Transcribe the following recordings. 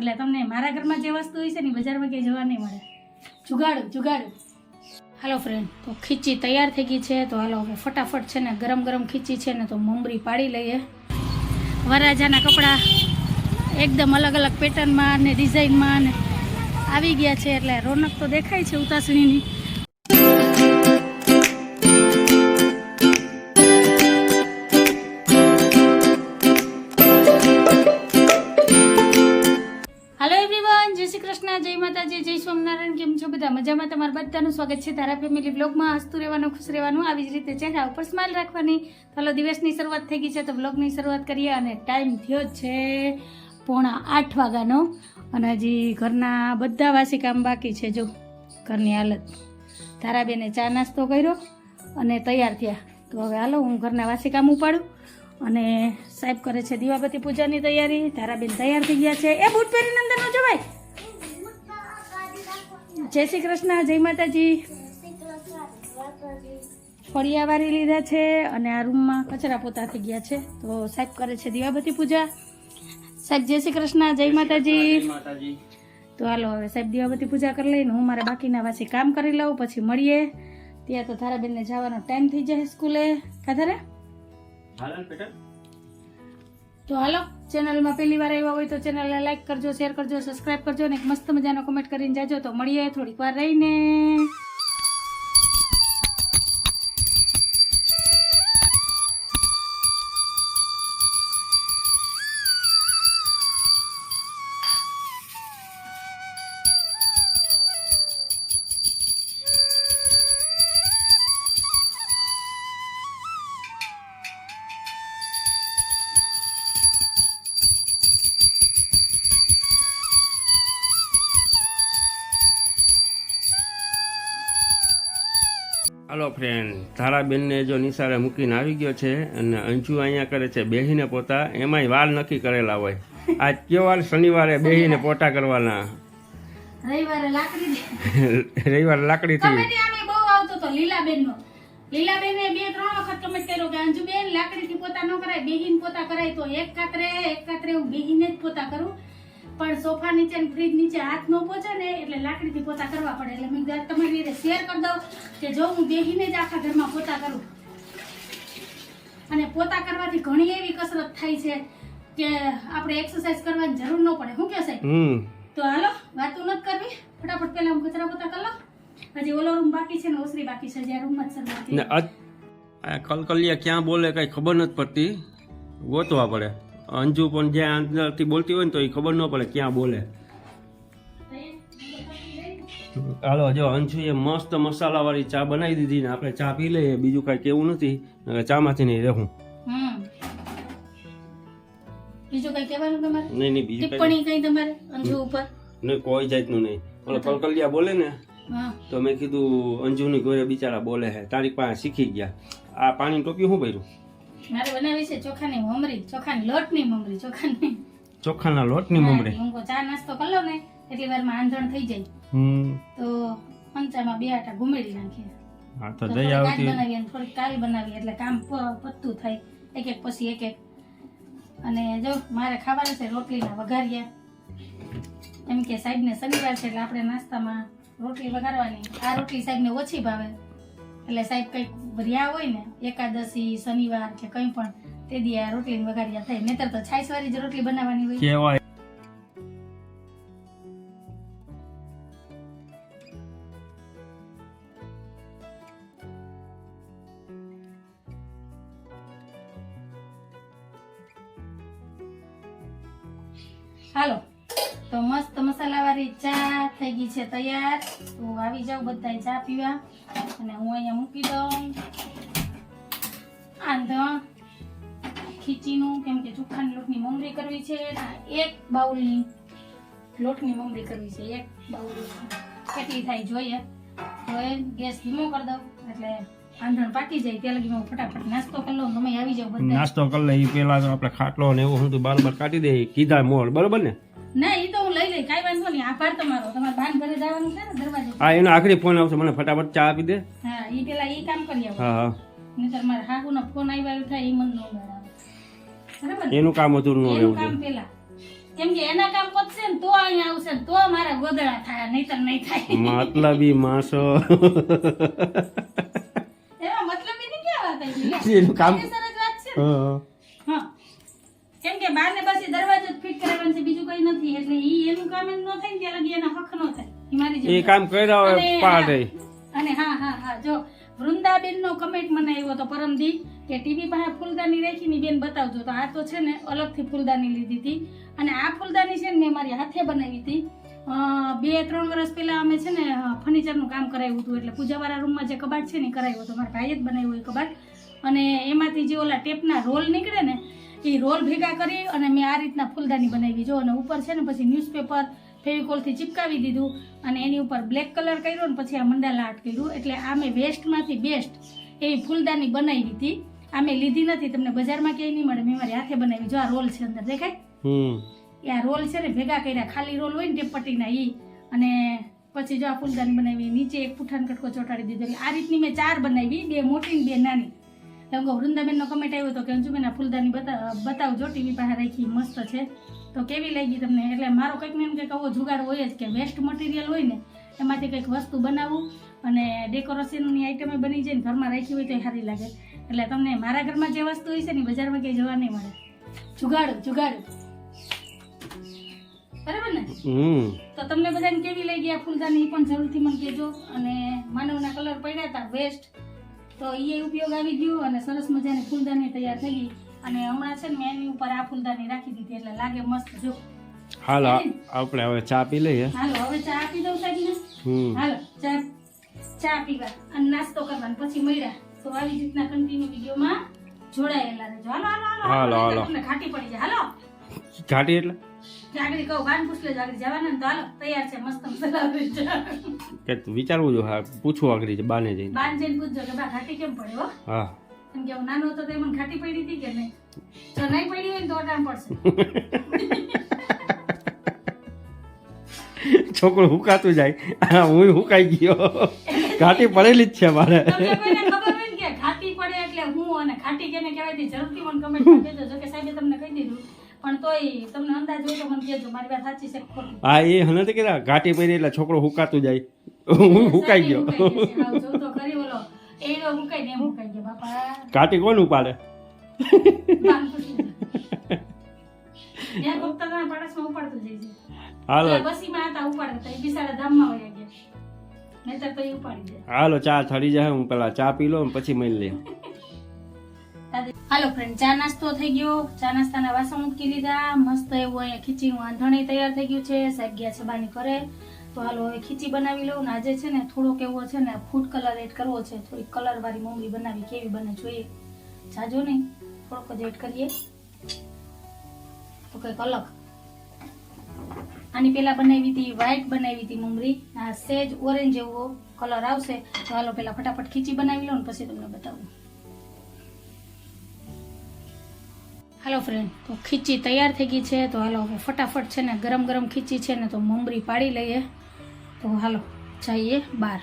એટલે તમને મારા ઘરમાં જે વસ્તુ હોય છે ને બજારમાં ક્યાંય જોવા નહીં મળે. જુગાડું જુગાડું. હાલો ફ્રેન્ડ તો ખીચી તૈયાર થઈ ગઈ છે. તો હાલો હવે ફટાફટ છે ને ગરમ ગરમ ખીચી છે ને તો મમરી પાડી લઈએ. વરરાજાના કપડાં એકદમ અલગ અલગ પેટર્નમાં ને ડિઝાઇનમાં ને આવી ગયા છે. એટલે રોનક તો દેખાય છે ઉતાસણીની. સ્વામિનારાયણ કેમ છો બધા? મજામાં? તમારું બધાનું સ્વાગત છે તારા ફેમિલી બ્લોગમાં હસતું રહેવાનું, ખુશ રહેવાનું, આવી જ રીતે ચહેરા ઉપર સ્માઇલ રાખવાની. ચાલો દિવસની શરૂઆત થઈ ગઈ છે, તો બ્લોગની શરૂઆત કરીએ અને ટાઈમ થયો છે પોણા આઠ વાગ્યાનો. અને હજી ઘરના બધા વાસી કામ બાકી છે, જો ઘરની હાલત. તારાબેને ચા નાસ્તો કર્યો અને તૈયાર થયા. તો હવે હાલો, હું ઘરના વાસી કામ ઉપાડું. અને સાહેબ કરે છે દીવાબત્તી પૂજાની તૈયારી. તારાબેન તૈયાર થઈ ગયા છે. એ બૂટ પહેરીને અંદર ન જવાય. જય શ્રી કૃષ્ણ જય માતાજી. ફળિયા વારી લીધા છે અને આ રૂમમાં કચરા પોતા થઈ ગયા છે. તો સાહેબ કરે છે દીવાબત્તી પૂજા. સાહેબ જય શ્રી કૃષ્ણ જય માતાજી. તો હાલો હવે સાહેબ દીવાબત્તી પૂજા કરી લઈને હું મારા બાકીના વાસી કામ કરી લઉં પછી મળીએ. ત્યાં તો તારાબેનને જવાનો ટાઈમ થઈ જાય સ્કૂલે. કાધારે તો હાલો, ચેનલમાં પહેલી વાર આવ્યા હોય તો ચેનલને લાઈક કરજો શેર કરજો સબસ્ક્રાઇબ કરજો અને એક મસ્ત મજાનો કમેન્ટ કરીને જાજો. તો મળીએ થોડીક વાર રહીને. ફ્રેન્ડ ધારાબેનને જો નિશાળે મૂકીને આવી ગયો છે અને અંજુ અહીંયા કરે છે બેહીને પોતા એમાંય વાર નક્કી કરેલા હોય. આજ કયો વાર શનિવારે બેહીને પોતા કરવાના. રવિવારે લાકડી રવિવારે લાકડીથી. કમેન્ટ બહુ આવતો તો લીલાબેન નો લીલાબેને બે ત્રણ વખત કમેન્ટ કર્યો કે અંજુબેન લાકડીથી પોતા ન કરાય બેહીને પોતા કરાય તો એક કાતરે એક કાતરે હું બેહીને જ પોતા કરું. પણ સોફા નીચે ને ફ્રીજ નીચે હાથ ન પહોંચે ને એટલે લાકડીથી પોતા કરવા પડે. એટલે મેં તમારી રીતે શેર કરી દઉં કે જો હું બેહીને જ આખા ઘરમાં પોતા કરું. અને પોતા કરવાથી ઘણી એવી કસરત થાય છે કે આપણે એક્સરસાઇઝ કરવાની જરૂર ન પડે. શું કે સાહેબ? તો હાલો વાતું નથી કરવી. ફટાફટ પહેલા હું કચરા પોતા કરી લઉં. હજી ઓલો રૂમ બાકી છે ને ઓસરી બાકી છે જ્યાં રૂમમાં જ આ કલકલિયા ક્યાં બોલે કઈ ખબર નથી પડતી. ગોતવા પડે. અંજુ પણ જ્યાં અંદરથી બોલતી હોય ને તો એ ખબર ન પડે ક્યાં બોલે. હાલો જો અંશુએ મસ્ત મસાલાવાળી ચા બનાવી દીધી ને આપણે ચા પી લઈએ બીજું કાંઈ કેવું નથી ચામાંથી નહીં રહું. બીજું કઈ કહેવાનું તમારે? નહીં નહીં બીજું કાંઈ ટિપ્પણી કઈ તમારે અંજુ ઉપર? નહીં કોઈ જાતનું નહીં. ઓલો કલકલિયા બોલે ને તો મેં કીધું અંજુની ગોરે બિચારા બોલે હે તારી પાસે શીખી ગયા. આ પાણી ટોપી શું ભર્યું? મારે બનાવી છે ચોખાની મમરી ચોખાની લોટની મમરી ચોખાની. ચોખાના લોટની મમરી? હું કો ચા નાસ્તો કરી લઉં ને એટલી વારમાં આંધણ થઈ જાય. હમ. તો પંચામાં બે આટા ગુમેડી નાખીએ. હા તો દઈ આવતી બનાવી અને થોડી કાળી બનાવી એટલે કામ પત્તું થાય. એક એક પછી એક એક. અને જો મારે ખાવાનું છે રોટલીના વઘારિયા. એમ કે સાહેબને શનિવાર છે એટલે આપણે નાસ્તામાં રોટલી વઘારવાની. આ રોટલી સાહેબને ઓછી ભાવે. એટલે સાહેબ કંઈક રહ્યા હોય ને, એકાદશી, શનિવાર કે કંઈ પણ, તે દિયા રોટલી વઘારી થાય. નહીતર તો છાશવાળી જ રોટલી બનાવવાની હોય. છે તૈયાર. તો આવી જાવ બધા ચા પીવા. અને હું અહીંયા મૂકી દઉં. આંધણ ખીચીનું કેમ કે ચોખાની લોટની મમરી કરવી છે. એક બાઉલની લોટની મમરી કરવી છે. એક બાઉલ કેટલી થાય જોઈએ. તો એ ગેસ ધીમો કરી દઉં. એટલે આંધણ પાકી જાય ત્યાં લગી હું ફટાફટ નાસ્તો કરી લઉં. તમે આવી જાવ બધા નાસ્તો કરી લઈ પેલા આપણે ખાટલો ને એવું હતું બાર બાર કાઢી દે કીધા મોડ. બરોબર ને? ના એ તો હું લઈ લઈ વાંધો નહીં. આભાર તમારો. તમારે બાન ઘરે જવાનું છે ને દરવાજે? હા એનો આખરી ફોન આવશે. મને ફટાફટ ચા આપી દે. હા એ પેલા એ કામ કરી આવો. હા હા. નહીતર મારા હાહુનો ફોન આવ્યો થાય એ મન ન બરાબર? એનું કામ હતું ન રહેવું કામ પેલા. કેમ કે એના કામ પતશે ને તો અહીંયા આવશે ને તો મારા ગોદડા થાય નહીતર નહીં થાય. મતલબી માણસો. એમાં મતલબ એની ક્યાં વાત આવી? એનું કામ વાત છે. હા. કેમ કે બાર ને બસ દરવાજો જ છે બીજું કઈ નથી. એટલે ઈ એનું કામ એમ ન થાય ને ત્યાં લગી એના હક ન થાય. ઈ મારી એ કામ કર્યા હોય પાડે. હા, અને હા હા હા જો વૃંદાબેન નો કમેન્ટ મને આવ્યો તો પરમદી કે ટીવી પાસે ફૂલદાની રાખી બેન બતાવજો. તો આ તો છે ને અલગથી ફૂલદાની લીધી હતી. અને આ ફૂલદાની છે ને મેં મારી હાથે બનાવી હતી. અ, બે ત્રણ વર્ષ પહેલા અમે છે ને ફર્નિચરનું કામ કરાવ્યું હતું. એટલે પૂજાવાળા રૂમમાં જે કબાટ છે ને એ કરાવ્યું હતું. મારા ભાઈએ જ બનાવ્યું એ કબાટ. અને એમાંથી જે ઓલા ટેપના રોલ નીકળે ને એ રોલ ભેગા કરી અને મેં આ રીતના ફૂલદાની બનાવી. જો અને ઉપર છે ને પછી ન્યૂઝપેપર ફેવિકોલથી ચિપકાવી દીધું અને એની ઉપર બ્લેક કલર કર્યો ને પછી આ મંડાલા આર્ટ કર્યું. એટલે આ મેં વેસ્ટમાંથી બેસ્ટ એવી ફૂલદાની બનાવી હતી. આ મેં લીધી નથી તમને બજારમાં ક્યાંય નહીં મળે મેં મારી હાથે બનાવી. જો આ રોલ છે અંદર દેખાય? એ આ રોલ છે ને ભેગા કર્યા. ખાલી રોલ હોય ને ટેપપટ્ટીના એ અને પછી જો આ ફૂલદાની બનાવી નીચે એક પુઠાન કટકો ચોંટાડી દીધો. એટલે આ રીતની મેં ચાર બનાવી બે મોટી ને બે નાની. એમ કહું વૃંદાબેનનો કમેન્ટ આવ્યો હતો કે અંજુબેન આ ફૂલદાની બતા બતાવજો ટીવી પાસે રાખી મસ્ત છે. તો કેવી લાગી તમને? એટલે મારો કંઈક ને એમ કંઈક આવો જુગાડ હોય જ કે વેસ્ટ મટીરિયલ હોય ને એમાંથી કંઈક વસ્તુ બનાવવું અને ડેકોરેશનની આઈટમે બની જાય ને ઘરમાં રાખી હોય તો એ સારી લાગે. એટલે તમને મારા ઘરમાં જે વસ્તુ હોય છે ને બજારમાં ક્યાંય જોવા નહીં મળે. જુગાડું જુગાડું. બરાબર ને? તો તમને બધાને કેવી લાગી આ ફૂલદાની? એ પણ જરૂરથી મને કહેજો. અને માનવના કલર પડ્યા હતા વેસ્ટ તો એ ઉપયોગ આવી ગયો અને સરસ મજાની ફૂલદાની તૈયાર થઈ ગઈ. અને હમણાં છે ને મેં એની ઉપર આ ફૂલદાની રાખી દીધી એટલે લાગે મસ્ત જો. હાલ આપણે હવે ચા પી લઈએ. હાલો હવે ચા આપી દઉં સાહેબને હમ. હાલો ચા ચા પીવા. અને નાસ્તો કરવાનો. પછી મળ્યા. તો આવી રીતના કન્ટિન્યુ વિડીયોમાં જોડાયેલા રહેજો. હાલો હાલો હાલો, હાલો. હાલો. ઘાટી પડી જાય. હાલો. ઘાટી એટલે? જાગરી કહું કાન પૂછ લેજો આગળ જવાના તો હાલો તૈયાર છે મસ્ત મસાલા છે. કે વિચારવું જો હા પૂછવું આગળ છે બાને જઈને. બાન જઈને પૂછજો કે બા ઘાટી કેમ પડ્યો હો? કેમ કે હું નાનો હતો તો મને ઘાટી પડી હતી કે નહીં? જો નહીં પડી હોય તો ટાઈમ પડશે. છોકરો હુકાતું જાય. હું હુકાઈ ગયો. ઘાટી પડેલી જ છે મારે. ઘાટી પડે એટલે હું અને ઘાટી કેને કહેવાય તે જરૂરથી મને કમેન્ટમાં કહેજો. જો કે સાહેબે તમને કહી દીધું. પણ તોય તમને અંદાજ હોય તો મને કહેજો મારી વાત સાચી છે કે હા એ નથી કીધા ઘાટી પહેરી એટલે છોકરો હુકાતું જાય. હું હુકાઈ ગયો. તો હુકાઈ ને હુકાઈ બાપા. ઘાટી કોણ ઉપાડે? એ એ હાલો ચા થડી જાય હું પેલા ચા પી લો પછી મળી લઈએ હાલો ફ્રેન્ડ ચા નાસ્તો થઈ ગયો. ચા નાસ્તાના વાસણ મૂકી લીધા મસ્ત એવું અહીંયા ખીચીનું આંધણી તૈયાર થઈ ગયું છે. સાહેબ ગયા છે કરે તો હાલો હવે ખીચી બનાવી લઉં ને આજે છે ને થોડોક એવો છે ને ફૂડ કલર એડ કરવો છે. થોડી કલર વાળી મોંગળી બનાવી કેવી બને જોઈએ. જાજો નહીં થોડોક જ એડ કરીએ. તો કંઈક અલગ. આની પેલા બનાવી હતી વ્હાઈટ બનાવી હતી મમરી. આ સેજ ઓરેન્જ જેવો કલર આવશે. તો હાલો પેલા ફટાફટ ખીચી બનાવી લઉં ને પછી તમને બતાવું. હાલો ફ્રેન્ડ તો ખીચી તૈયાર થઈ ગઈ છે. તો હાલો, હવે ફટાફટ છે ને ગરમ ગરમ ખીચી છે ને તો મમરી પાડી લઈએ. તો હાલો, જઈએ બહાર.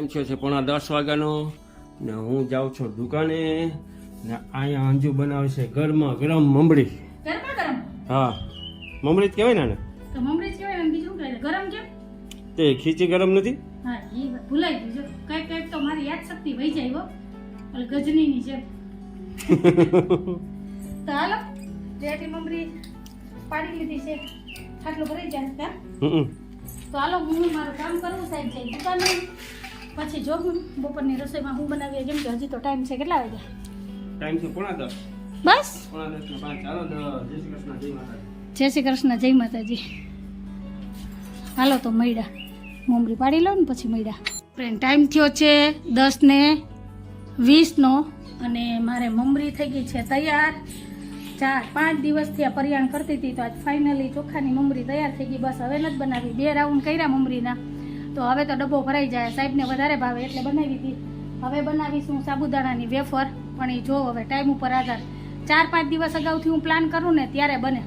ટાઈમ થયો છે પોણા દસ વાગ્યાનો. ને હું જાઉં છું દુકાને. ને અહીંયા અંજુ બનાવે છે ગરમા ગરમ મમડી હા. મમડી જ કહેવાય ને છે? ગરમ કેમ? તે ખીચી ગરમ નથી? હા એ ભૂલાઈ ગયું. જો કંઈક કંઈક તો મારી યાદ શક્તિ વહી જાય હો. ઓલી ગજનીની જેમ. તો હાલો જેટી મમરી પાડી લીધી છે. આટલું ભરાઈ જાય કા તો હાલો હું મારું કામ કરું સાહેબ જઈ દુકાને પછી જો હું બપોરની રસોઈમાં હું બનાવીએ કેમ કે હજી તો ટાઈમ છે કેટલા વાગ્યા? ટાઈમ છે પોણા દસ. બસ? પોણા દસ ને પાંચ. ચાલો જય શ્રી કૃષ્ણ જય માતા જય શ્રી કૃષ્ણ જય માતાજી. હાલો તો મૈડા મોમરી પાડી લો ને પછી મૈડા ફ્રેન્ડ ટાઈમ થયો છે દસ ને વીસનો અને મારે મમરી થઈ ગઈ છે તૈયાર. ચાર પાંચ દિવસથી આ પરિયાણ કરતી હતી તો આજ ફાઇનલી ચોખાની મમરી તૈયાર થઈ ગઈ. બસ હવે નથી બનાવી. બે રાઉન્ડ કર્યા મમરીના. તો હવે તો ડબ્બો ભરાઈ જાય. સાહેબને વધારે ભાવે એટલે બનાવી હતી હવે બનાવીશું સાબુદાણાની વેફર, પણ એ જો હવે ટાઈમ ઉપર આધાર. ચાર પાંચ દિવસ અગાઉથી હું પ્લાન કરું ને ત્યારે બને.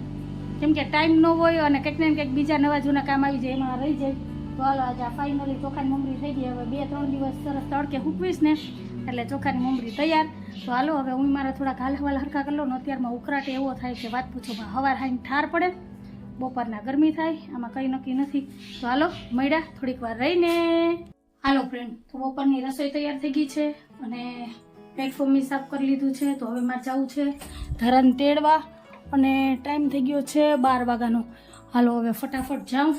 કેમ કે ટાઈમ ન હોય અને કંઈક ને કંઈક બીજા નવા જૂના કામ આવી જાય, એમાં રહી જાય. તો હાલો, આજે ફાઇનલી ચોખાની મમરી થઈ ગઈ. હવે બે ત્રણ દિવસ સરસ તડકે હૂકવીશ ને, એટલે ચોખાની મમરી તૈયાર. તો હાલો, હવે હું મારા થોડા હાલ હવાલ હરખા કરી લઉં ને અત્યારમાં ઉખરાટ એવો થાય કે વાત પૂછો હવાર હાઈને ઠાર પડે. બપોરના ગરમી થાય, આમાં કંઈ નક્કી નથી. તો હાલો, મળ્યા થોડીક વાર રહીને. હાલો ફ્રેન્ડ તો બપોરની રસોઈ તૈયાર થઈ ગઈ છે અને પ્લેટફોર્મ સાફ કરી લીધું છે, તો હવે મારે જવું છે ધરણ તેડવા અને ટાઈમ થઈ ગયો છે બાર વાગ્યાનો. હાલો હવે ફટાફટ જાઉં.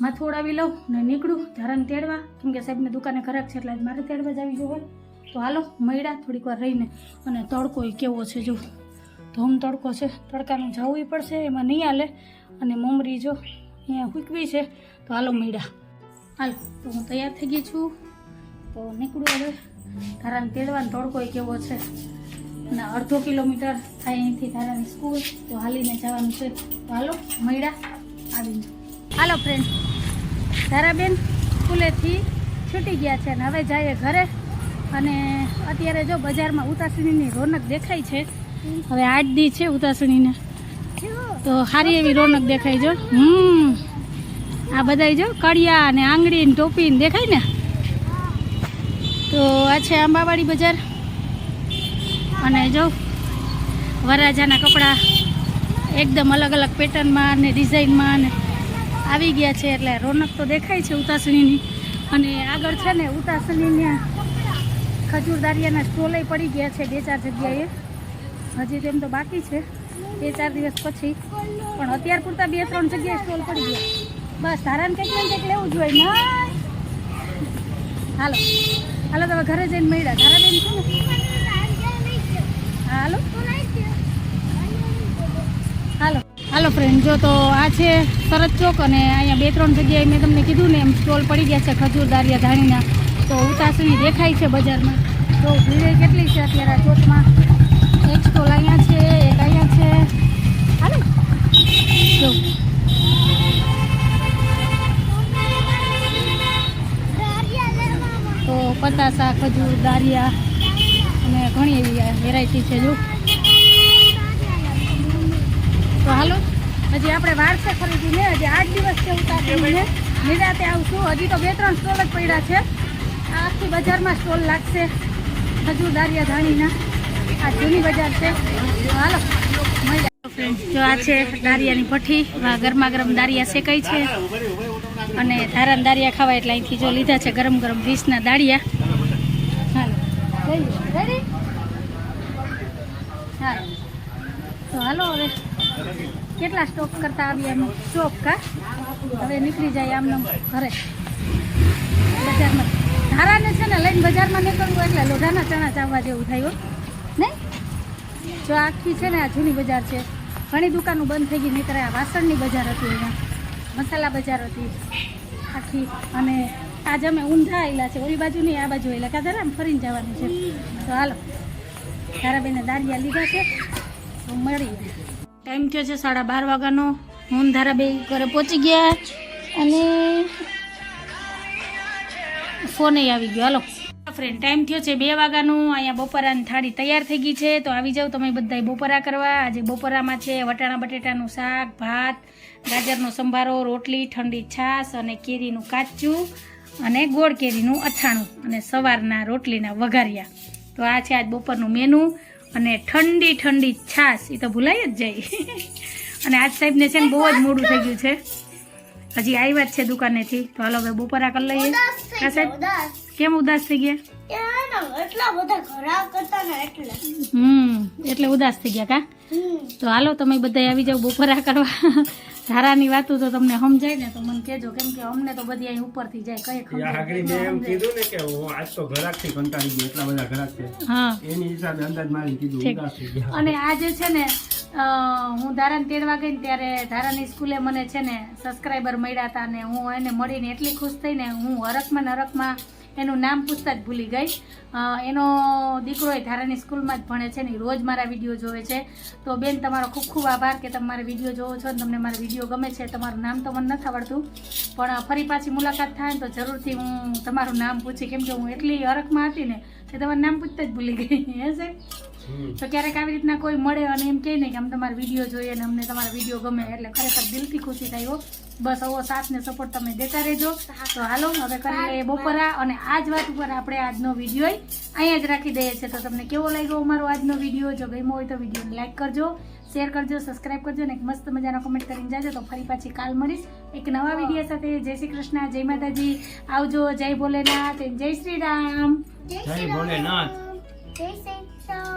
માથું ઉડાવી લઉં ને નીકળું ધરણ તેડવા. કેમ કે સાહેબને દુકાને ખરાબ છે એટલે મારે તેડવા જવી જોઈએ તો હાલો, મળ્યા થોડીક વાર રહીને. અને તડકો કેવો છે જો. ધોમ તડકો છે. તડકાનું જવું પડશે, એમાં નહીં હાલે. અને મમરી જો અહીંયા હૂકવી છે, તો હાલો મીડા. હાલ, તો હું તૈયાર થઈ ગઈ છું. તો નીકળું હવે. ધારાને તેડવાનો તડકો કેવો છે. અને અડધો કિલોમીટર થાય અહીંથી ધારાની સ્કૂલ, તો હાલીને જવાનું છે. તો હાલો મળ્યા આવીને. હાલો ફ્રેન્ડ ધારાબેન સ્કૂલેથી છૂટી ગયા છે અને હવે જઈએ ઘરે. અને અત્યારે જો બજારમાં ઉતાસીની રોનક દેખાય છે હવે આઠ દી છે ઉતાસણીને તો સારી એવી રોનક દેખાય જો. હમ. આ બધાય જો કડિયા ને આંગળી ને ટોપી ને દેખાય ને? તો આ છે આંબાવાડી બજાર. અને જો વરરાજાના કપડાં એકદમ અલગ અલગ પેટર્નમાં ને ડિઝાઇનમાં ને આવી ગયા છે એટલે રોનક તો દેખાય છે ઉતાસણીની. અને આગળ છે ને ઉતાસણીના ખજૂરદારિયાના સ્ટોલે પડી ગયા છે બે ચાર જગ્યાએ. હજી તેમ તો બાકી છે. બે ચાર દિવસ પછી. પણ અત્યાર પૂરતા બે ત્રણ જગ્યાએ સ્ટોલ પડી ગયા. બસ, ધારાને કંઈક ને કંઈક લેવું જોઈએ ના. હાલો. હાલો તમે ઘરે જઈને મળ્યા. ધારા બેન છે ને? હાલો. હાલો. હાલો ફ્રેન્ડ જો તો આ છે શરદ ચોક અને અહીંયા બે ત્રણ જગ્યાએ મેં તમને કીધું ને એમ સ્ટોલ પડી ગયા છે ખજૂર દારિયા ધાણીના. તો ઉતાસણી દેખાય છે બજારમાં. તો ભીડ કેટલી છે અત્યારે આ ચોકમાં? જો તો પતાસા ખજૂર દારિયા અને ઘણી એવી વેરાયટી છે, જો. તો હાલો, હજી આપણે વાર છે ખરીદીને, હજી આઠ દિવસ છે ઉતારીને નિરાતે આવશું. હજી તો બે ત્રણ સ્ટોલ જ પડ્યા છે. આખી બજારમાં સ્ટોલ લાગશે. ખજૂર દારિયા ધાણીના. આ જૂની બજાર છે. હાલો મળીએ. જો આ છે દારિયાની ભઠ્ઠી. ગરમા ગરમ દારિયા શેકાય છે. અને ધારાના દારિયા ખાવા એટલે અહીંથી જો લીધા છે ગરમ ગરમ વીસના દાળિયા. તો હાલો હવે. કેટલા સ્ટોક કરતા આવીએ એમ સ્ટોક કા હવે નીકળી જાય આમ ઘરે. બજારમાં. ધારાને છે ને લઈને બજારમાં નીકળવું એટલે લોઢાના ચણા ચાવવા જેવું થયું નહીં? જો આખી છે ને આ જૂની બજાર છે. ઘણી દુકાનો બંધ થઈ ગઈ નહીં આ વાસણની બજાર હતી અહીંયા. મસાલા બજાર હતી. આખી અને આજે અમે ઊંધા આવેલા છે. ઓલી બાજુ નહીં, આ બાજુ આવેલા કાદર આમ ફરીને જવાનું છે. તો હાલો તારાબેને દારિયા લીધા છે. તો મળીએ. ટાઈમ થયો છે સાડા બાર વાગ્યાનો. હું ને ધારાબેન ઘરે પહોંચી ગયા. અને ફોને આવી ગયો. હાલો. ફ્રેન્ડ ટાઈમ થયો છે બે વાગ્યાનો. અહીંયા બપોરાની થાળી તૈયાર થઈ ગઈ છે. તો આવી જાવ તમે બધા બપોરા કરવા. આજે બપોરામાં છે વટાણા, બટેટાનું શાક, ભાત, ગાજરનો સંભારો, રોટલી, ઠંડી છાશ અને કેરીનું કાચું અને ગોળ કેરીનું અથાણું અને સવારના રોટલીના વઘારિયા. તો આ છે આજ બપોરનું મેનુ અને ઠંડી ઠંડી છાશ. એ તો ભૂલાઈ જ જાય. અને આજ સાહેબને છે ને બહુ જ મોડું થઈ ગયું છે. હજી આવ્યા જ છે દુકાનેથી. તો હાલો હવે બપોરા કરી લઈએ. હા સાહેબ? કેમ ઉદાસ થઈ ગયા? એટલા બધા ખરાબ કરતા ને એટલે. હમ એટલે ઉદાસ થઈ ગયા કા? તો હાલો તમે બધા આવી જાવ બપોરા કરવા. ધારાની વાતો તો તમને સમજાય ને તો મને કહેજો કેમ કે અમને તો બધી અહીં ઉપરથી જાય કઈ ખબર આગળ મેં એમ કીધું ને કે હું આજ તો ઘરાકથી કંટાળી ગયો એટલા બધા ઘરાક છે. હા. એની હિસાબે અંદાજ મારી કીધું ઠીક. ઉદાસ થઈ ગયા. અને આજે છે ને હું ધારાને તેડવા ગઈ ને ત્યારે ધારાની સ્કૂલે મને છે ને સબસ્ક્રાઈબર મળ્યા હતા ને હું એને મળીને એટલી ખુશ થઈને હું હરખમાં ને હરખમાં એનું નામ પૂછતા જ ભૂલી ગઈ. એનો દીકરો એ ધારાની સ્કૂલમાં જ ભણે છે ને રોજ મારા વીડિયો જોવે છે. તો બેન તમારો ખૂબ ખૂબ આભાર કે તમે મારા વીડિયો જોવો છો ને તમને મારા વીડિયો ગમે છે તમારું નામ તો મને નથી આવડતું. પણ ફરી પાછી મુલાકાત થાય ને તો જરૂરથી હું તમારું નામ પૂછી કેમ કે હું એટલી હરખમાં હતી ને કે તમારું નામ પૂછતા જ ભૂલી ગઈ. હે સાહેબ. તો ક્યારેક આવી રીતના કોઈ મળે અને એમ કહે ને કે આમ તમારા વીડિયો જોઈએ અને અમને તમારા વીડિયો ગમે એટલે ખરેખર દિલથી ખુશી થઈ હો. બસ આવો સાથ ને સપોર્ટ તમે દેતા રહેજો. તો હાલો હવે કરી લઈએ બપોરા અને આ જ વાત ઉપર આપણે આજનો વીડિયો અહીંયા જ રાખી દઈએ છીએ. તો તમને કેવો લાગ્યો અમારો આજનો વીડિયો? જો ગમ્યો હોય તો વિડીયોને લાઈક કરજો શેર કરજો સબસ્ક્રાઇબ કરજો અને એક મસ્ત મજાનો કમેન્ટ કરીને જાજો. તો ફરી પાછી કાલ મળીશ એક નવા વીડિયો સાથે. જય શ્રી કૃષ્ણ જય માતાજી. આવજો જય ભોલેનાથ જય શ્રી રામ. જય ભોલેનાથ. જય શ્રી રામ.